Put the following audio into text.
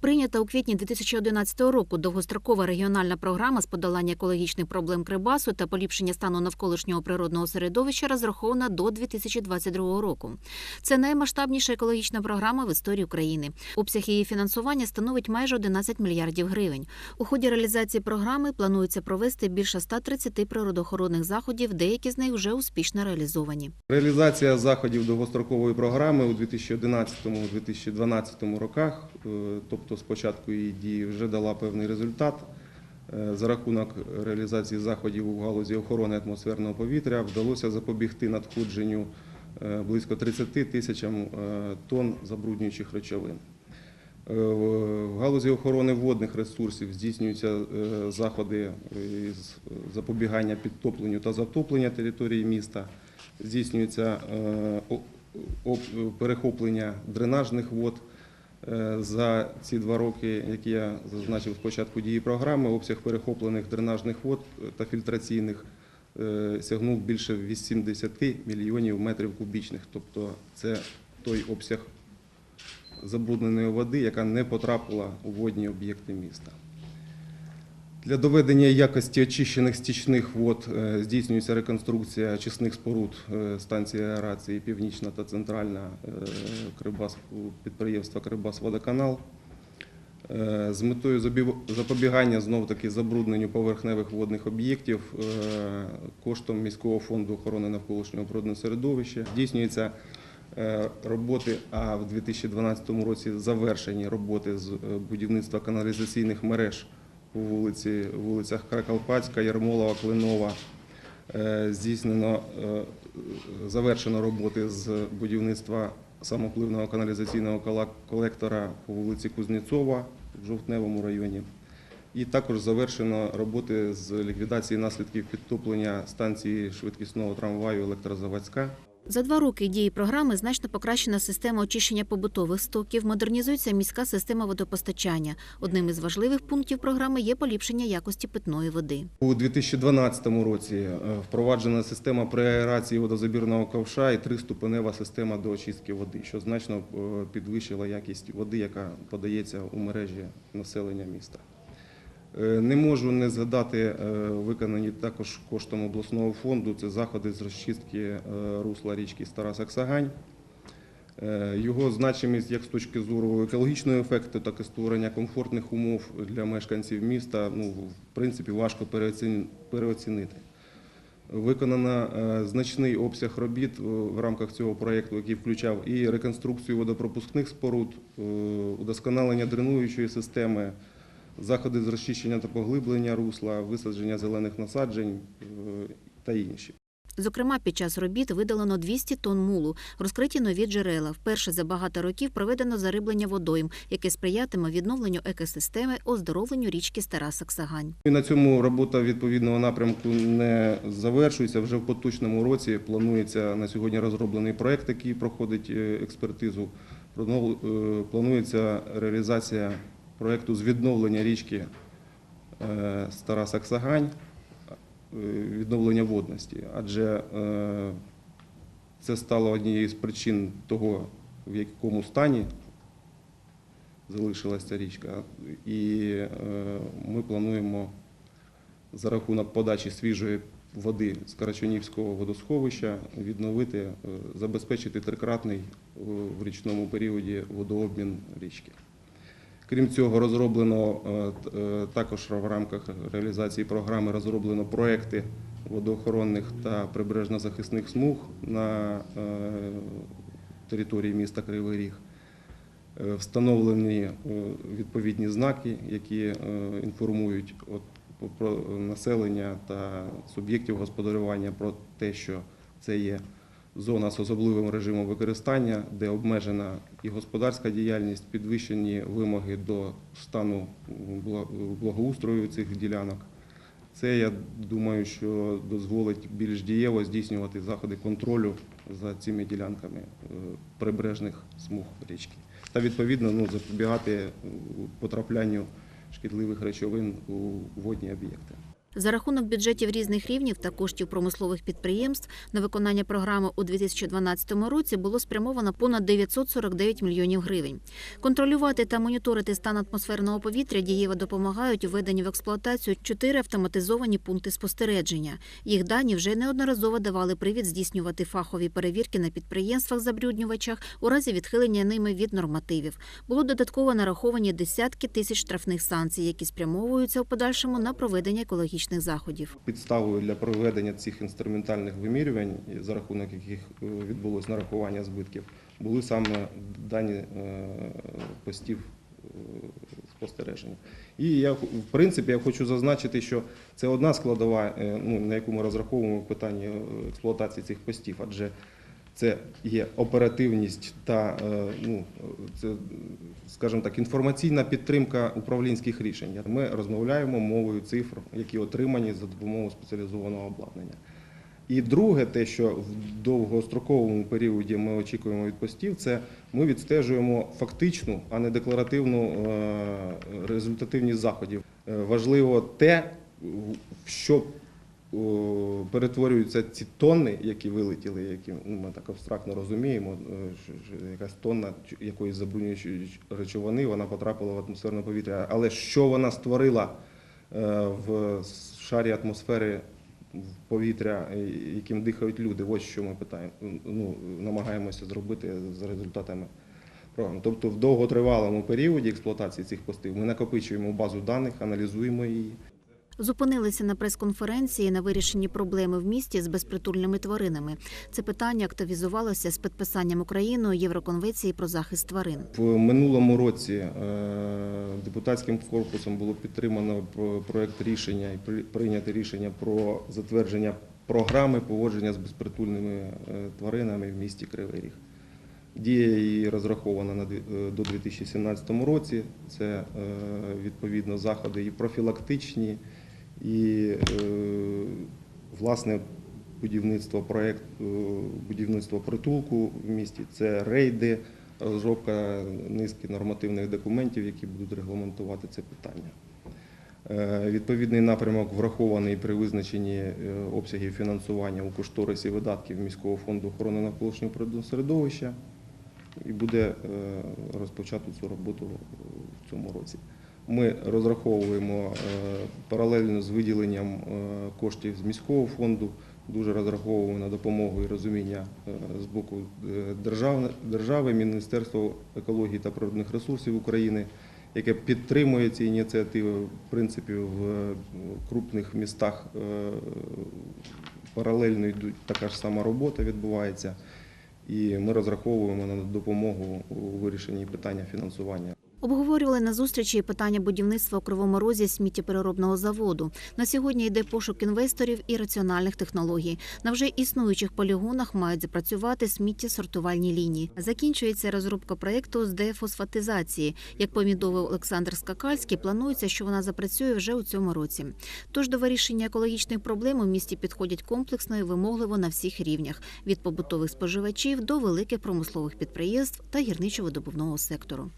Прийнята у квітні 2011 року довгострокова регіональна програма з подолання екологічних проблем Кривбасу та поліпшення стану навколишнього природного середовища розрахована до 2022 року. Це наймасштабніша екологічна програма в історії України. Обсяг її фінансування становить майже 11 мільярдів гривень. У ході реалізації програми планується провести більше 130 природоохоронних заходів, деякі з них вже успішно реалізовані. Реалізація заходів довгострокової програми у 2011-2012 роках, е, тобто з початку її дії, вже дала певний результат. Е, За рахунок реалізації заходів у галузі охорони атмосферного повітря вдалося запобігти надходженню е, близько 30 тисячам е, тонн забруднюючих речовин. В галузі охорони водних ресурсів здійснюються заходи із запобігання підтопленню та затопленню території міста, здійснюється перехоплення дренажних вод. Е, За ці два роки, які я зазначив спочатку дії програми, обсяг перехоплених дренажних вод та фільтраційних е, сягнув більше 80 мільйонів метрів кубічних. Тобто це той обсяг забрудненої води, яка не потрапила у водні об'єкти міста. Для доведення якості очищених стічних вод е, здійснюється реконструкція очисних споруд е, станції аерації Північна та Центральна е, підприємства Кривбасводоканал. Е, З метою запобігання знов-таки забрудненню поверхневих водних об'єктів коштом міського фонду охорони навколишнього природного середовища здійснюється роботи, а в 2012 році завершені роботи з будівництва каналізаційних мереж по вулиці, вулицях Каракалпацька, Ярмолова, Клинова. Е, Здійснено, е, завершено роботи з будівництва самопливного каналізаційного колектора по вулиці Кузнєцова в Жовтневому районі. І також завершено роботи з ліквідації наслідків підтоплення станції швидкісного трамваю Електрозаводська. За два роки дії програми значно покращена система очищення побутових стоків, модернізується міська система водопостачання. Одним із важливих пунктів програми є поліпшення якості питної води. У 2012 році е, впроваджена система преаерації водозабірного ковша і триступенева система до очистки води, що значно е, підвищила якість води, яка подається у мережі населення міста. Е, Не можу не згадати е, виконані також коштом обласного фонду. Це заходи з розчистки е, русла річки Стара Саксагань. Його значимість як з точки зору екологічного ефекту, так і створення комфортних умов для мешканців міста, ну, в принципі, важко переоцінити. Виконано значний обсяг робіт в рамках цього проєкту, який включав і реконструкцію водопропускних споруд, удосконалення дренуючої системи, заходи з розчищення та поглиблення русла, висадження зелених насаджень е, та інші. Зокрема, під час робіт видалено 200 тонн мулу, розкриті нові джерела. Вперше за багато років проведено зариблення водойм, яке сприятиме відновленню екосистеми, оздоровленню річки Стара Саксагань. І на цьому робота відповідного напрямку не завершується. Вже в поточному році планується на сьогодні розроблений проект, який проходить е, експертизу. Е, Планується реалізація проекту з відновлення річки е, Стара Саксагань, е, відновлення водності, адже е, це стало однією з причин того, в якому стані залишилася річка. І е, ми плануємо за рахунок подачі свіжої води з Карачунівського водосховища відновити, е, забезпечити трикратний е, в річному періоді водообмін річки. Крім цього, розроблено е, е, також в рамках реалізації програми розроблено проекти водоохоронних та прибережно-захисних смуг на е, території міста Кривий Ріг. Встановлені відповідні знаки, які інформують населення та суб'єктів господарювання про те, що це є зона з особливим режимом використання, де обмежена і господарська діяльність, підвищені вимоги до стану благоустрою цих ділянок. Це, я думаю, що дозволить більш дієво здійснювати заходи контролю за цими ділянками е, прибережних смуг річки. Та відповідно ну, запобігати потраплянню шкідливих речовин у водні об'єкти. За рахунок бюджетів різних рівнів та коштів промислових підприємств на виконання програми у 2012 році було спрямовано понад 949 мільйонів гривень. Контролювати та моніторити стан атмосферного повітря дієво допомагають введені в експлуатацію чотири автоматизовані пункти спостереження. Їх дані вже неодноразово давали привід здійснювати фахові перевірки на підприємствах-забруднювачах у разі відхилення ними від нормативів. Було додатково нараховані десятки тисяч штрафних санкцій, які спрямовуються у подальшому на проведення екологічних заходів. Підставою для проведення цих інструментальних вимірювань, за рахунок яких е, відбулось нарахування збитків, були саме дані е, постів е, спостереження. І я, в принципі, я хочу зазначити, що це одна складова, ну, на яку ми розраховуємо питання експлуатації цих постів, адже це є оперативність та е, ну, це, скажімо так, інформаційна підтримка управлінських рішень. Ми розмовляємо мовою цифр, які отримані за допомогою спеціалізованого обладнання. І друге, те, що в довгостроковому періоді ми очікуємо від постів, це ми відстежуємо фактичну, а не декларативну е, результативність заходів. Е, Важливо те, що перетворюються ці тонни, які вилетіли, які ну, ми так абстрактно розуміємо, е, якась тонна якоїсь забруднюючої речовини, вона потрапила в атмосферне повітря. Але що вона створила е, в шарі атмосфери повітря, яким дихають люди, ось що ми питаємо, ну, намагаємося зробити за результатами. Тобто в довготривалому періоді експлуатації цих постів ми накопичуємо базу даних, аналізуємо її. Зупинилися на прес-конференції на вирішенні проблеми в місті з безпритульними тваринами. Це питання активізувалося з підписанням Україною Євроконвенції про захист тварин. В минулому році е, депутатським корпусом було підтримано про- проект рішення і при- прийнято рішення про затвердження програми поводження з безпритульними е, тваринами в місті Кривий Ріг. Дія її розрахована е, до 2017 році. Це відповідно заходи і профілактичні, і е, власне будівництво проект е, будівництво притулку в місті. Це рейди, розробка низки нормативних документів, які будуть регламентувати це питання. Е, Відповідний напрямок врахований при визначенні обсягів фінансування у кошторисі видатків міського фонду охорони навколишнього природного середовища і буде розпочато цю роботу в цьому році. Ми розраховуємо е, паралельно з виділенням е, коштів з міського фонду, дуже розраховуємо на допомогу і розуміння е, з боку держави, Міністерства екології та природних ресурсів України, яке підтримує ці ініціативи. В принципі, в крупних містах паралельно йдуть така ж сама робота відбувається. І ми розраховуємо на допомогу у вирішенні питання фінансування. Обговорювали на зустрічі питання будівництва у Кривому Розі сміттєпереробного заводу. На сьогодні йде пошук інвесторів і раціональних технологій. На вже існуючих полігонах мають запрацювати сміттєсортувальні лінії. Закінчується розробка проєкту з дефосфатизації. Як повідомив Олександр Скакальський, планується, що вона запрацює вже у цьому році. Тож до вирішення екологічних проблем у місті підходять комплексно і вимогливо на всіх рівнях від побутових споживачів до великих промислових підприємств та гірничо-видобувного сектору.